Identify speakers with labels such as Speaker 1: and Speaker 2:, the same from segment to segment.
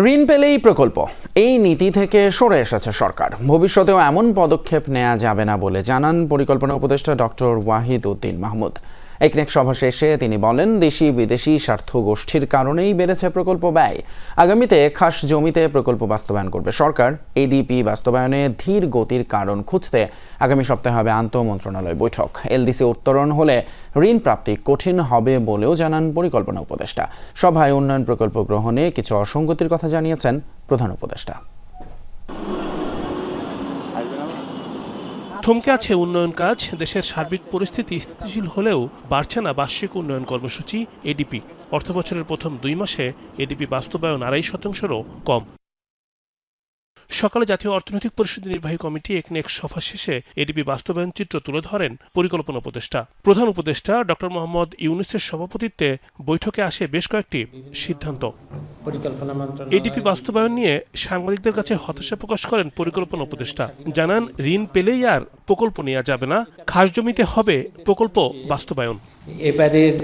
Speaker 1: ঋণ পেলেই প্রকল্প। এই নীতি থেকে সরে এসেছে সরকার। ভবিষ্যতেও এমন পদক্ষেপ নেওয়া যাবে না বলে জানান পরিকল্পনা উপদেষ্টা ডক্টর ওয়াহিদ উদ্দিন মাহমুদ। একনেক সভা শেষে তিনি বলেন, দেশি বিদেশি স্বার্থ গোষ্ঠীর কারণেই বেড়েছে প্রকল্প ব্যয়। আগামীতে খাস জমিতে প্রকল্প বাস্তবায়ন করবে সরকার। এডিপি বাস্তবায়নে ধীর গতির কারণ খুঁজতে আগামী সপ্তাহে হবে আন্তঃ মন্ত্রণালয় বৈঠক এলডিসি উত্তরণ হলে ঋণ প্রাপ্তি কঠিন হবে বলেও জানান পরিকল্পনা উপদেষ্টা। সভায় উন্নয়ন প্রকল্প গ্রহণে কিছু অসঙ্গতির কথা জানিয়েছেন প্রধান উপদেষ্টা।
Speaker 2: থমকে আছে উন্নয়ন কাজ। দেশের সার্বিক পরিস্থিতি স্থিতিশীল হলেও বাড়ছে না বার্ষিক উন্নয়ন কর্মসূচি, এডিপি। অর্থবছরের প্রথম দুই মাসে এডিপি বাস্তবায়ন আড়াই শতাংশেরও কম। সকালে জাতীয় অর্থনৈতিক পরিষদের নির্বাহী কমিটি একনেক সভা শেষে এডিপি বাস্তবায়ন চিত্র তুলে ধরেন পরিকল্পনা উপদেষ্টা। প্রধান উপদেষ্টা ডক্টর মোহাম্মদ ইউনুসের সভাপতিত্বে বৈঠকে আসে বেশ কয়েকটি সিদ্ধান্ত। এডিপি বাস্তবায়ন নিয়ে সাংবাদিকদের কাছে হতাশা প্রকাশ করেন পরিকল্পনা উপদেষ্টা। জানান ঋণ পেলেই আর প্রকল্প নেওয়া যাবে না খাস জমিতে হবে প্রকল্প বাস্তবায়ন।
Speaker 3: এবারের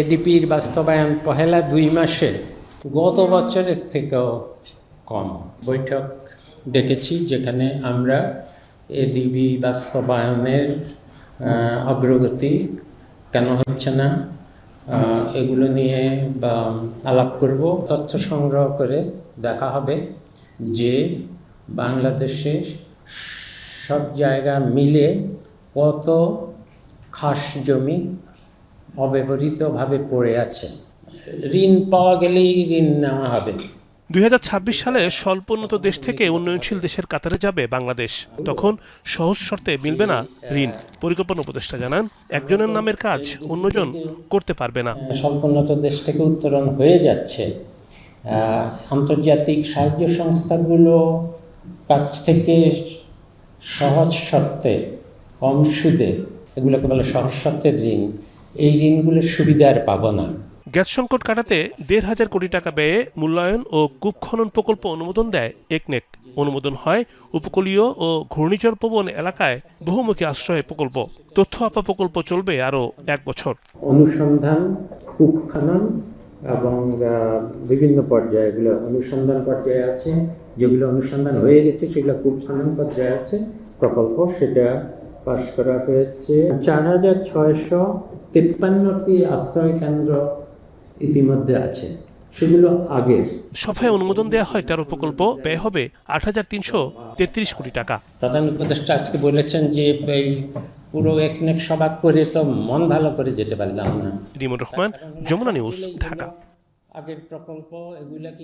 Speaker 3: এডিপির বাস্তবায়ন পহেলা দুই মাসে গত বছরের থেকেও কম। বৈঠক ডেকেছি যেখানে আমরা এডিবি বাস্তবায়নের অগ্রগতি কেন হচ্ছে না এগুলো নিয়ে বা আলাপ করব, তথ্য সংগ্রহ করে দেখা হবে যে বাংলাদেশে সব জায়গা মিলে কত খাস জমি অব্যবহৃতভাবে পড়ে আছে। ঋণ পাওয়া গেলেই ঋণ নেওয়া হবে।
Speaker 2: দুই হাজার ছাব্বিশ সালে স্বল্পোন্নত দেশ থেকে উন্নয়নশীল দেশের কাতারে যাবে বাংলাদেশ। তখন সহজ শর্তে মিলবে না ঋণ। পরিকল্পনা উপদেষ্টা জানান, একজনের নামের কাজ অন্যজন করতে পারবে না।
Speaker 3: স্বল্পোন্নত দেশ থেকে উত্তরণ হয়ে যাচ্ছে। আন্তর্জাতিক সাহায্য সংস্থাগুলো কাছ থেকে সহজ শর্তে, কম সুদে, এগুলোকে বলে সহজ শর্তের ঋণ। এই ঋণগুলোর সুবিধা আর পাবো না।
Speaker 2: গ্যাস সংকট কাটাতে দেড় হাজার কোটি টাকা ব্যয়ে মূল্যায়ন ও কূপ খনন প্রকল্প অনুমোদন দেয় একনেক অনুমোদন হয় উপকূলীয় ও ঘূর্ণিঝড় প্রবণ এলাকায় বহুমুখী আশ্রয় প্রকল্প। তথ্য আপা প্রকল্প চলবে আরও এক বছর।
Speaker 3: অনুসন্ধান, কূপ খনন এবং বিভিন্ন পর্যায়ে এগুলো অনুসন্ধান পর্যায়ে আছে। যেগুলো অনুসন্ধান হয়ে গেছে, সেগুলো কূপ খনন পর্যায়ে আছে। প্রকল্প সেটা পাশ করা হয়েছে। চার হাজার ছয়শো তিপ্পান্নটি আশ্রয় কেন্দ্র ইতিমধ্যে আছে। সেগুলো আগের।
Speaker 2: সভায় অনুমোদন দেওয়া হয় তেরো প্রকল্প ব্যয় হবে আট হাজার তিনশো তেত্রিশ কোটি টাকা।
Speaker 3: প্রধান উপদেষ্টা আজকে বলেছেন যে এই পুরো একনেক সভা করে তো মন ভালো করে যেতে পারলাম না।
Speaker 2: রিমন রহমান যমুনা নিউজ ঢাকা।
Speaker 3: আগের প্রকল্প এগুলা কি